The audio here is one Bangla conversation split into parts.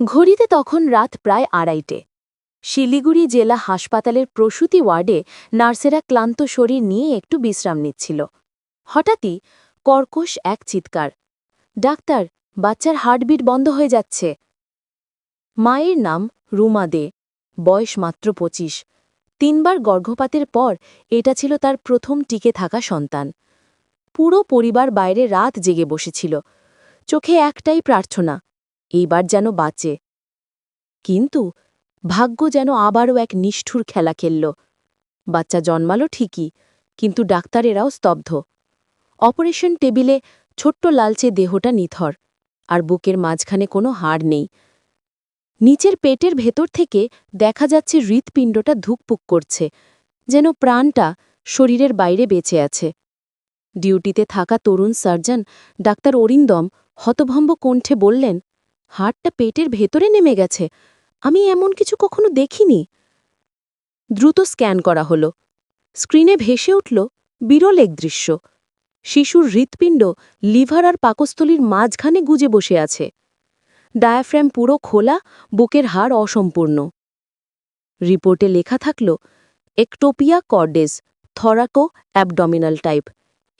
ঘড়িতে তখন রাত প্রায় আড়াইটে। শিলিগুড়ি জেলা হাসপাতালের প্রসূতি ওয়ার্ডে নার্সেরা ক্লান্ত শরীর নিয়ে একটু বিশ্রাম নিচ্ছিল। হঠাৎই কর্কশ এক চিৎকার, ডাক্তার, বাচ্চার হার্টবিট বন্ধ হয়ে যাচ্ছে। মায়ের নাম রুমা দে, বয়স মাত্র পঁচিশ। তিনবার গর্ভপাতের পর এটা ছিল তার প্রথম টিকে থাকা সন্তান। পুরো পরিবার বাইরে রাত জেগে বসেছিল। চোখে একটাই প্রার্থনা এইবার যেন বাঁচে। কিন্তু ভাগ্য যেন আবারও এক নিষ্ঠুর খেলা খেলল। বাচ্চা জন্মালো ঠিকই, কিন্তু ডাক্তারেরাও স্তব্ধ। অপারেশন টেবিলে ছোট্ট লালচে দেহটা নিথর, আর বুকের মাঝখানে কোনো হাড় নেই। নিচের পেটের ভেতর থেকে দেখা যাচ্ছে হৃৎপিণ্ডটা ধুকপুক করছে, যেন প্রাণটা শরীরের বাইরে বেঁচে আছে। ডিউটিতে থাকা তরুণ সার্জন ডাক্তার অরিন্দম হতভম্ব কণ্ঠে বললেন হাড়টা পেটের ভেতরে নেমে গেছে। আমি এমন কিছু কখনো দেখিনি। দ্রুত স্ক্যান করা হলো। স্ক্রিনে ভেসে উঠল বিরল এক দৃশ্য। শিশুর হৃৎপিণ্ড লিভার আর পাকস্থলীর মাঝখানে গুজে বসে আছে। ডায়াফ্র্যাম পুরো খোলা, বুকের হাড় অসম্পূর্ণ। রিপোর্টে লেখা থাকল, একটোপিয়া কর্ডেস, থরাকো অ্যাবডমিনাল টাইপ।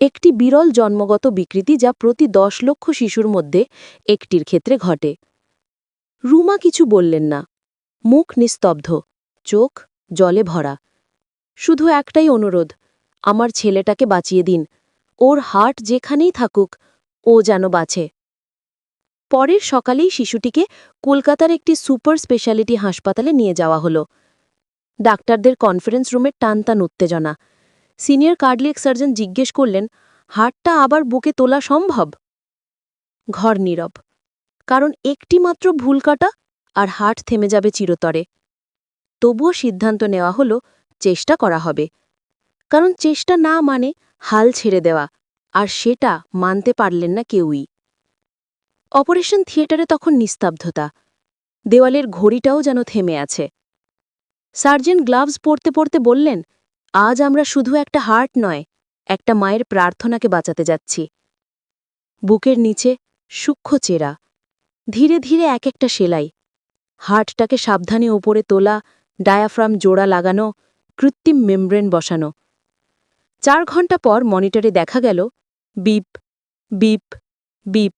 একটি বিরল জন্মগত বিকৃতি যা প্রতি দশ লক্ষ শিশুর মধ্যে একটির ক্ষেত্রে ঘটে। রুমা কিছু বললেন না। মুখ নিস্তব্ধ, চোখ জলে ভরা। শুধু একটাই অনুরোধ, আমার ছেলেটাকে বাঁচিয়ে দিন। ওর হার্ট যেখানেই থাকুক, ও যেন বাঁচে। পরের সকালেই শিশুটিকে কলকাতার একটি সুপার স্পেশালিটি হাসপাতালে নিয়ে যাওয়া হলো। ডাক্তারদের কনফারেন্স রুমের টানটান উত্তেজনা সিনিয়র কার্ডিয়াক সার্জন জিজ্ঞেস করলেন হার্টটা আবার বুকে তোলা সম্ভব? ঘর নীরব, কারণ একটি মাত্র ভুল কাটা আর হাট থেমে যাবে চিরতরে। তবুও সিদ্ধান্ত নেওয়া হলো, চেষ্টা করা হবে। কারণ চেষ্টা না মানে হাল ছেড়ে দেওয়া, আর সেটা মানতে পারলেন না কেউই। অপারেশন থিয়েটারে তখন নিস্তব্ধতা, দেওয়ালের ঘড়িটাও যেন থেমে আছে। সার্জেন্ট গ্লাভস পরতে পরতে বললেন আজ আমরা শুধু একটা হার্ট নয়, একটা মায়ের প্রার্থনাকে বাঁচাতে যাচ্ছি। বুকের নিচে সূক্ষ্ম চেরা, ধীরে ধীরে এক একটা সেলাই। হার্টটাকে সাবধানে ওপরে তোলা, ডায়াফ্রাম জোড়া লাগানো, কৃত্রিম মেমব্রেন বসানো। চার ঘণ্টা পর মনিটরে দেখা গেল, বিপ বিপ বিপ।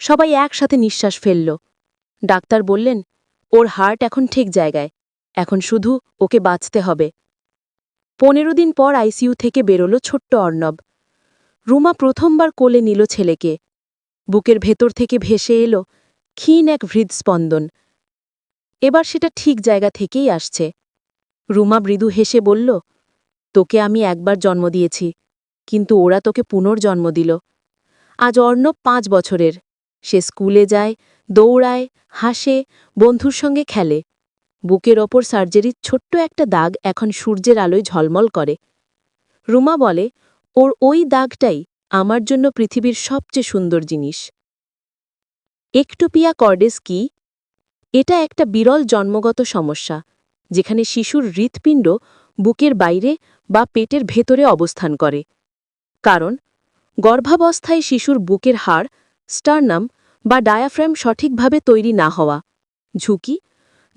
সবাই একসাথে নিঃশ্বাস ফেলল। ডাক্তার বললেন, ওর হার্ট এখন ঠিক জায়গায়, এখন শুধু ওকে বাঁচতে হবে। পনেরো দিন পর আইসিইউ থেকে বেরোলো ছোট্ট অর্ণব। রুমা প্রথমবার কোলে নিল ছেলেকে। বুকের ভেতর থেকে ভেসে এলো ক্ষীণ এক হৃদস্পন্দন। এবার সেটা ঠিক জায়গা থেকেই আসছে। রুমা মৃদু হেসে বলল, তোকে আমি একবার জন্ম দিয়েছি, কিন্তু ওরা তোকে পুনর্জন্ম দিল। আজ অর্ণব পাঁচ বছরের। সে স্কুলে যায়, দৌড়ায়, হাসে, বন্ধুর সঙ্গে খেলে। বুকের ওপর সার্জারির ছোট্ট একটা দাগ এখন সূর্যের আলোয় ঝলমল করে। রুমা বলে, ওর ওই দাগটাই আমার জন্য পৃথিবীর সবচেয়ে সুন্দর জিনিস। একটোপিয়া কর্ডেস কি? এটা একটা বিরল জন্মগত সমস্যা, যেখানে শিশুর হৃৎপিণ্ড বুকের বাইরে বা পেটের ভেতরে অবস্থান করে। কারণ, গর্ভাবস্থায় শিশুর বুকের হাড়, স্টারনাম বা ডায়াফ্র্যাম সঠিকভাবে তৈরি না হওয়া। ঝুঁকি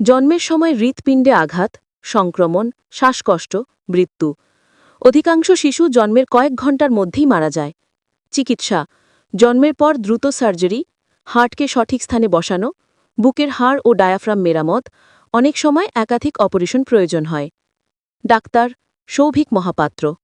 জন্মের সময় হৃৎপিণ্ডে আঘাত, সংক্রমণ, শ্বাসকষ্ট, মৃত্যু। অধিকাংশ শিশু জন্মের কয়েক ঘণ্টার মধ্যেই মারা যায়। চিকিৎসা। জন্মের পর দ্রুত সার্জারি, হার্টকে সঠিক স্থানে বসানো, বুকের হাড় ও ডায়াফ্রাম মেরামত, অনেক সময় একাধিক অপারেশন প্রয়োজন হয়। ডাক্তার, সৌভিক মহাপাত্র।